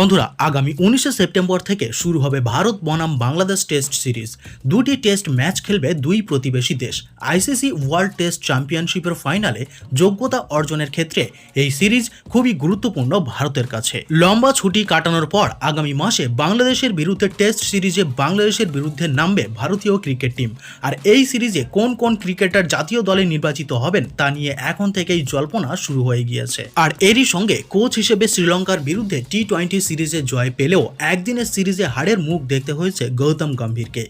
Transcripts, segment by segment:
বন্ধুরা, আগামী উনিশে সেপ্টেম্বর থেকে শুরু হবে ভারত বনাম বাংলাদেশ টেস্ট সিরিজ। দুটি টেস্ট ম্যাচ খেলবে দুই প্রতিবেশী দেশ। আইসিসি ওয়ার্ল্ড টেস্ট চ্যাম্পিয়নশিপের ফাইনালে যোগ্যতা অর্জনের ক্ষেত্রে এই সিরিজ খুবই গুরুত্বপূর্ণ ভারতের কাছে। লম্বা ছুটি কাটানোর পর আগামী মাসে বাংলাদেশের বিরুদ্ধে টেস্ট সিরিজে বাংলাদেশের বিরুদ্ধে নামবে ভারতীয় ক্রিকেট টিম। আর এই সিরিজে কোন কোন ক্রিকেটার জাতীয় দলে নির্বাচিত হবেন তা নিয়ে এখন থেকেই জল্পনা শুরু হয়ে গিয়েছে। আর এরই সঙ্গে কোচ হিসেবে শ্রীলঙ্কার বিরুদ্ধে টি টোয়েন্টি সিরিজে জয় পেলেও একদিনের সিরিজে হারের মুখ দেখতে হয়েছে গৌতম গম্ভীরকে।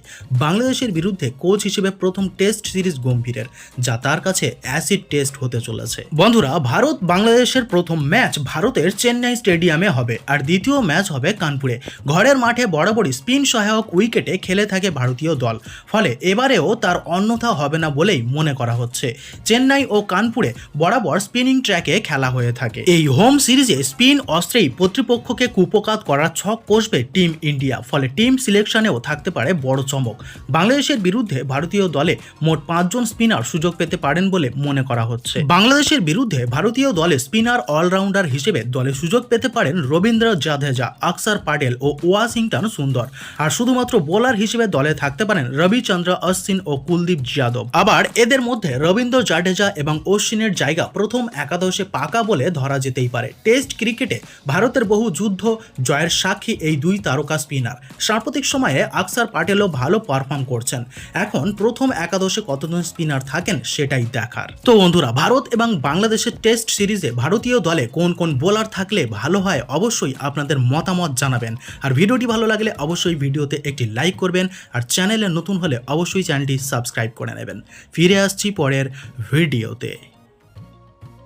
বাংলাদেশের বিরুদ্ধে কোচ হিসেবে প্রথম টেস্ট সিরিজ গম্ভীরের, যা তার কাছে অ্যাসিড টেস্ট হতে চলেছে। বন্ধুরা, ভারত বাংলাদেশের প্রথম ম্যাচ ভারতের চেন্নাই স্টেডিয়ামে হবে, আর দ্বিতীয় ম্যাচ হবে কানপুরে। ঘরের মাঠে বরাবরই স্পিন সহায়ক উইকেটে খেলে থাকে ভারতীয় দল, ফলে এবারেও তার অন্যথা হবে না বলেই মনে করা হচ্ছে। চেন্নাই ও কানপুরে বরাবর স্পিনিং ট্র্যাকে খেলা হয়ে থাকে। এই হোম সিরিজে স্পিন অস্ত্রেই কর্তৃপক্ষকে কুপকাত করার ছক কষবে টিম ইন্ডিয়া ফলে টিম সিলেকশনেও থাকতে পারে বড় চমক। বাংলাদেশের বিরুদ্ধে ভারতীয় দলে মোট পাঁচজন স্পিনার সুযোগ পেতে পারেন বলে মনে করা হচ্ছে। বাংলাদেশের বিরুদ্ধে ভারতীয় দলে স্পিনার অলরাউন্ডার হিসেবে দলে সুযোগ পেতে পারেন রবীন্দ্র জাদেজা, আকসার পাটেল ও ওয়াশিংটন সুন্দর। আর শুধুমাত্র বোলার হিসেবে দলে থাকতে পারেন রবিচন্দ্র, অশ্বিন ও কুলদীপ যাদব। আবার এদের মধ্যে রবীন্দ্র জাডেজা এবং অশ্বিনের জায়গা প্রথম একাদশে পাকা বলে ধরা যেতেই পারে। টেস্ট ক্রিকেটে ভারতের বহু যুদ্ধ জয়ের সাক্ষী এই দুই তারকা স্পিনার। সাম্প্রতিক সময়ে আকসার পাটেলও ভালো পারফর্ম করছেন। এখন প্রথম একাদশে কতজন স্পিনার থাকেন সেটাই দেখার। তো বন্ধুরা, ভারত এবং বাংলাদেশের টেস্ট সিরিজে ভারতীয় দলে কোন কোন বোলার থাকলে ভালো হয় অবশ্যই আপনাদের মতামত জানাবেন। আর ভিডিওটি ভালো লাগলে অবশ্যই ভিডিওতে একটি লাইক করবেন আর চ্যানেলে নতুন হলে অবশ্যই চ্যানেলটি সাবস্ক্রাইব করে নেবেন। ফিরে আসছি পরের ভিডিওতে।